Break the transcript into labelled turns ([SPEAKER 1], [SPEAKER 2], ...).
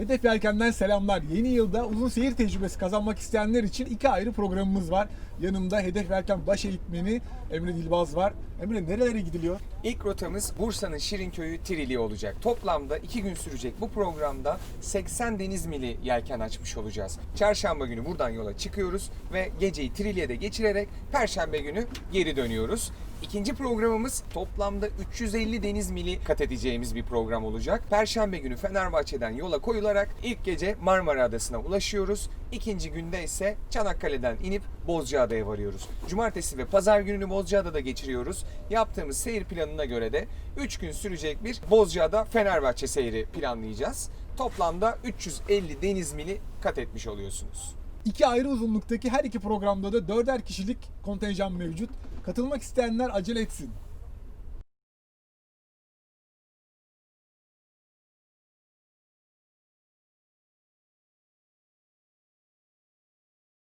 [SPEAKER 1] Hedef Yelken'den selamlar. Yeni yılda uzun seyir tecrübesi kazanmak isteyenler için iki ayrı programımız var. Yanımda Hedef Yelken baş eğitmeni Emre Dilbaz var. Emre nerelere gidiliyor?
[SPEAKER 2] İlk rotamız Bursa'nın Şirinköy'ü Trili olacak. Toplamda 2 gün sürecek bu programda 80 deniz mili yelken açmış olacağız. Çarşamba günü buradan yola çıkıyoruz ve geceyi Trili'de geçirerek Perşembe günü geri dönüyoruz. İkinci programımız toplamda 350 deniz mili kat edeceğimiz bir program olacak. Perşembe günü Fenerbahçe'den yola koyularak ilk gece Marmara Adası'na ulaşıyoruz. İkinci günde ise Çanakkale'den inip Bozcaada'ya varıyoruz. Cumartesi ve pazar gününü Bozcaada'da geçiriyoruz. Yaptığımız seyir planına göre de 3 gün sürecek bir Bozcaada Fenerbahçe seyri planlayacağız. Toplamda 350 deniz mili kat etmiş oluyorsunuz.
[SPEAKER 1] İki ayrı uzunluktaki her iki programda da dörder kişilik kontenjan mevcut. Katılmak isteyenler acele etsin.